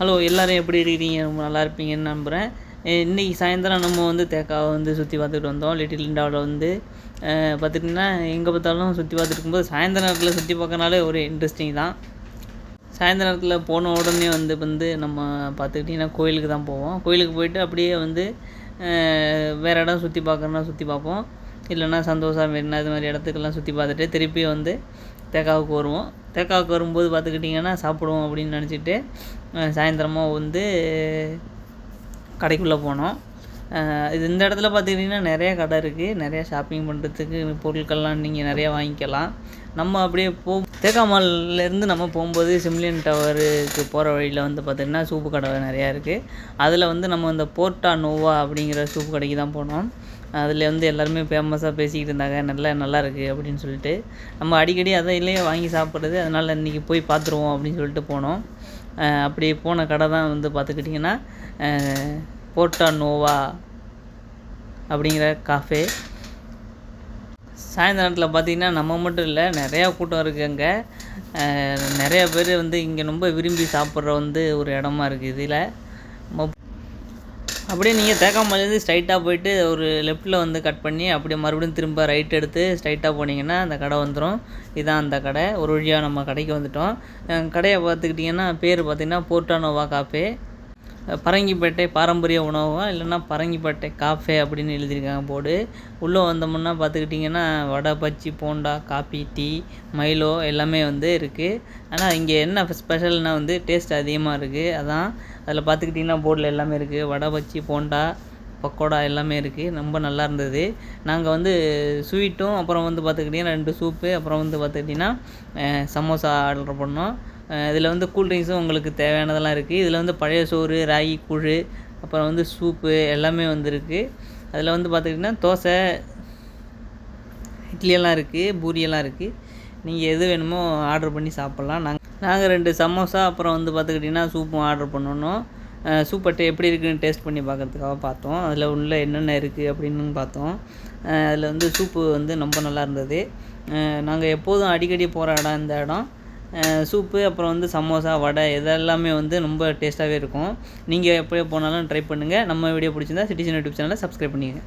Hello எல்லோரும் எப்படி இருக்கிறீங்க ரொம்ப நல்லா இருப்பீங்கன்னு நம்புகிறேன் இன்றைக்கி சாயந்தரம் நம்ம வந்து தேக்காவை வந்து சுற்றி பார்த்துட்டு வந்தோம். லிட்டில் இண்டாவில் வந்து பார்த்துட்டிங்கன்னா எங்கே பார்த்தாலும் சுற்றி பார்த்துட்டு இருக்கும்போது சாயந்தர நேரத்தில் சுற்றி பார்க்கறனாலே ஒரு இன்ட்ரெஸ்டிங் தான். சாயந்தர நேரத்தில் போன உடனே வந்து வந்து நம்ம பார்த்துக்கிட்டிங்கன்னா கோயிலுக்கு தான் போவோம். கோயிலுக்கு போயிட்டு அப்படியே வந்து வேறு இடம் சுற்றி பார்க்கறனா சுற்றி பார்ப்போம். இல்லைன்னா சந்தோஷம் மெரினா இது மாதிரி இடத்துக்கெல்லாம் சுற்றி பார்த்துட்டு திருப்பி வந்து தேக்காவுக்கு வருவோம். தேக்காவுக்கு வரும்போது பார்த்துக்கிட்டிங்கன்னா சாப்பிடுவோம் அப்படின்னு நினச்சிட்டு சாயந்தரமாக வந்து கடைக்குள்ளே போனோம். இது இந்த இடத்துல பார்த்துக்கிட்டிங்கன்னா நிறையா கடை இருக்குது நிறையா ஷாப்பிங் பண்ணுறதுக்கு பொருட்கள்லாம் நீங்கள் நிறையா வாங்கிக்கலாம். நம்ம அப்படியே போ தேக்காமல்லேருந்து நம்ம போகும்போது சிம்லியன் டவருக்கு போகிற வழியில் வந்து பார்த்திங்கன்னா சூப்பு கடை நிறையா இருக்குது அதில் வந்து நம்ம இந்த போர்ட்டா நோவா அப்படிங்கிற சூப்பு கடைக்கு தான் போனோம். அதில் வந்து எல்லாருமே ஃபேமஸாக பேசிக்கிட்டு இருந்தாங்க. நல்லா நல்லாயிருக்கு அப்படின்னு சொல்லிட்டு. நம்ம அடிக்கடி அதை இல்லையே வாங்கி சாப்பிட்றது. அதனால் இன்றைக்கி போய் பார்த்துருவோம் அப்படின்னு சொல்லிட்டு போனோம். அப்படி போன கடை தான் வந்து பார்த்துக்கிட்டிங்கன்னா போர்ட்டா நோவா அப்படிங்கிற காஃபே சாயந்தரத்தில் பார்த்திங்கன்னா நம்ம மட்டும் இல்லை நிறையா கூட்டம் இருக்குது அங்கே. நிறையா பேர் வந்து இங்கே ரொம்ப விரும்பி சாப்பிட்ற வந்து ஒரு இடமா இருக்குது இதில். அப்படியே நீங்கள் தேக்காமலேருந்து ஸ்ட்ரைட்டாக போயிட்டு ஒரு லெஃப்ட்டில் வந்து கட் பண்ணி அப்படியே மறுபடியும் திரும்ப ரைட் எடுத்து ஸ்ட்ரைட்டாக போனீங்கன்னா அந்த கடை வந்துடும் இதுதான் அந்த கடை. ஒரு வழியாக நம்ம கடைக்கு வந்துவிட்டோம் கடையை பார்த்துக்கிட்டிங்கன்னா பேர் பார்த்திங்கன்னா போர்ட்டானோவா காஃபே பரங்கிப்பேட்டை பாரம்பரிய உணவகம் இல்லைன்னா பரங்கிப்பேட்டை காஃபே அப்படின்னு எழுதியிருக்காங்க போர்டு. உள்ளே வந்தோம்னா பார்த்துக்கிட்டிங்கன்னா vada bajji bonda coffee tea Milo எல்லாமே வந்து இருக்குது ஆனால் இங்கே என்ன ஸ்பெஷல்னால் வந்து டேஸ்ட் அதிகமாக இருக்குது அதான் அதில் பார்த்துக்கிட்டிங்கன்னா போர்டில் எல்லாமே இருக்குது வடை பஜ்ஜி போண்டா பக்கோடா எல்லாமே இருக்குது ரொம்ப நல்லா இருந்தது. நாங்கள் வந்து ஸ்வீட்டும் அப்புறம் வந்து பார்த்துக்கிட்டிங்கன்னா ரெண்டு சூப்பு. அப்புறம் வந்து பார்த்துக்கிட்டிங்கன்னா சமோசா ஆர்டர் பண்ணோம். இதில் வந்து கூல்ட்ரிங்க்ஸும் உங்களுக்கு தேவையானதெல்லாம் இருக்குது இதில் வந்து பழைய சோறு ராகி கூழ் அப்புறம் வந்து சூப்பு எல்லாமே வந்துருக்கு. அதில் வந்து பார்த்துக்கிட்டிங்கன்னா தோசை இட்லியெல்லாம் இருக்குது பூரியெல்லாம் இருக்குது நீங்கள் எது வேணுமோ ஆர்டர் பண்ணி சாப்பிட்லாம். நாங்கள் நாங்கள் ரெண்டு சமோசா அப்புறம் வந்து பார்த்துக்கிட்டிங்கன்னா சூப்பும் ஆர்டர் பண்ணணும். சூப்பட்டை எப்படி இருக்குதுன்னு டேஸ்ட் பண்ணி பார்க்குறதுக்காக பார்த்தோம். அதில் உள்ள என்னென்ன இருக்குது அப்படின்னு பார்த்தோம். அதில் வந்து சூப்பு வந்து ரொம்ப நல்லா இருந்தது. நாங்கள் எப்போதும் அடிக்கடி போகிற இடம் இந்த இடம். சூப்பு அப்புறம் வந்து சமோசா வடை இதெல்லாமே வந்து ரொம்ப டேஸ்ட்டாகவே இருக்கும். நீங்கள் எப்போ போனாலும் ட்ரை பண்ணுங்கள் நம்ம வீடியோ பிடிச்சிருந்தா சிட்டிசன் யூடியூப் சேனலை சப்ஸ்கிரைப் பண்ணிக்கங்க.